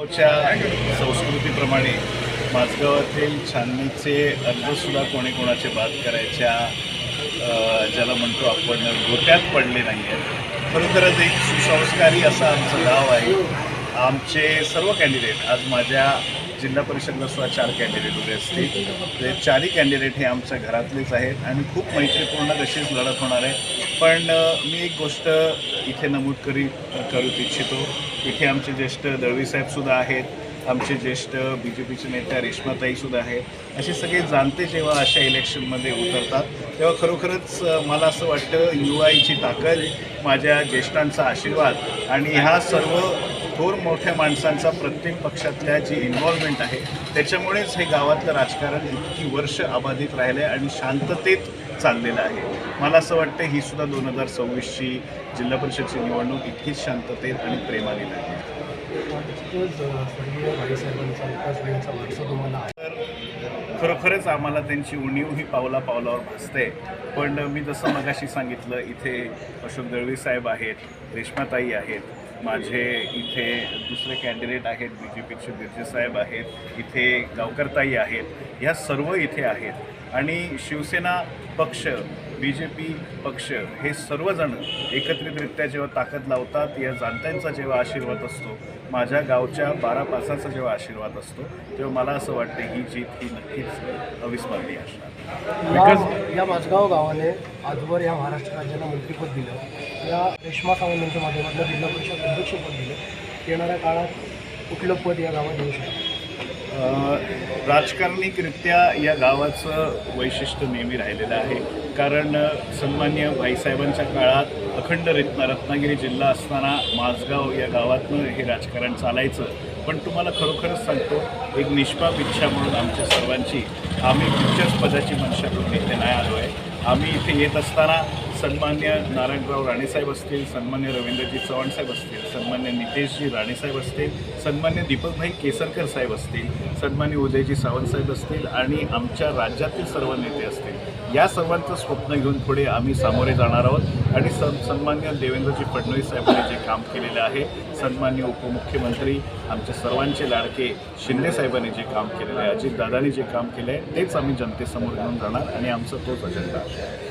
गावच्या संस्कृतीप्रमाणे माझगावातील छाननीचे अर्जसुद्धा कोणी कोणाचे बाद करायच्या ज्याला म्हणतो आपण गोट्यात पडले नाही आहेत खरोखरच एक सुसंस्कारी असं आमचं गाव आहे. आमचे सर्व कॅन्डिडेट आज माझ्या जिल्हा परिषदला सुद्धा चार कॅन्डिडेट उभे असतील. ते चारही कॅन्डिडेट हे आमच्या घरातलेच आहेत आणि खूप मैत्रीपूर्ण तशीच लढत होणार आहे. पण मी एक गोष्ट इथे नमूद करी करू इच्छितो. इथे आमचे ज्येष्ठ दळवीसाहेबसुद्धा आहेत. आमचे ज्येष्ठ बी जे पीचे नेत्या रेश्माताईसुद्धा आहेत. असे सगळे जाणते जेव्हा अशा इलेक्शनमध्ये उतरतात तेव्हा खरोखरच मला असं वाटतं युवाईची ताकद माझ्या ज्येष्ठांचा आशीर्वाद आणि ह्या सर्व थोर मोठ्या माणसांचा प्रत्येक पक्षातल्या जी इन्व्हॉल्वमेंट आहे त्याच्यामुळेच हे गावातलं राजकारण इतकी वर्ष अबाधित राहिलं आहे आणि शांततेत चाललेलं आहे. मला असं वाटतं ही सुद्धा दोन हजार सव्वीसची जिल्हा परिषदची निवडणूक इतकीच शांततेत आणि प्रेमाने लागली. तर खरोखरच आम्हाला त्यांची उणीव ही पावला पावलावर भासते. पण मी जसं मगाशी सांगितलं इथे अशोक दळवी साहेब आहेत रेश्माताई आहेत माझे इथे दुसरे कॅन्डिडेट आहेत बी जे पीचे बिर्जेसाहेब आहेत इथे गावकरताई आहेत ह्या सर्व इथे आहेत. आणि शिवसेना पक्ष बी जे पी पक्ष हे सर्वजण एकत्रितरित्या जेव्हा ताकद लावतात या जाणत्यांचा जेव्हा आशीर्वाद असतो माझ्या गावच्या बारा पासाचा जेव्हा आशीर्वाद असतो तेव्हा मला असं वाटतं ही जीत ही नक्कीच अविस्मरणीय असणार. या या माझगाव गावाने आजवर या महाराष्ट्र राज्याला मंत्रिपद दिलं. या रेश्मा सावंत यांच्या माध्यमातून जिल्हा परिषद अध्यक्षपद दिलं. येणाऱ्या काळात कुठलं पद या गावात येऊ शकतं? राजकारणिकरित्या या गावाचं वैशिष्ट्य नेहमी राहिलेलं आहे. कारण सन्मान्य भाईसाहेबांच्या काळात अखंड रत्नागिरी जिल्हा असताना माझगाव या गावातनं हे राजकारण चालायचं. पण तुम्हाला खरोखरच सांगतो एक निष्पाप इच्छा म्हणून आमच्या सर्वांची आम्ही उच्चच पदाची मनशा करून इथे नाही आलो आहे आम्ही इथे येत असताना सन्मान्य नारायणराव राणेसाहेब असतील सन्मान्य रवींद्रजी चव्हाणसाहेब असतील सन्मान्य नितेशजी राणेसाहेब असतील सन्मान्य दीपकभाई केसरकर साहेब असतील सन्मान्य उदयजी सावंत साहेब असतील आणि आमच्या राज्यातील सर्व नेते असतील. या सर्वांचं स्वप्न घेऊन पुढे आम्ही सामोरे जाणार आहोत आणि सन सन्मान्य देवेंद्रजी फडणवीस साहेबांनी जे काम केलेलं आहे सन्मान्य उपमुख्यमंत्री आमचे सर्वांचे लाडके शिंदे साहेबांनी जे काम केलेलं आहे अजितदादांनी जे काम केलं आहे तेच आम्ही जनतेसमोर घेऊन जाणार आणि आमचा तोच अजेंडा आहे.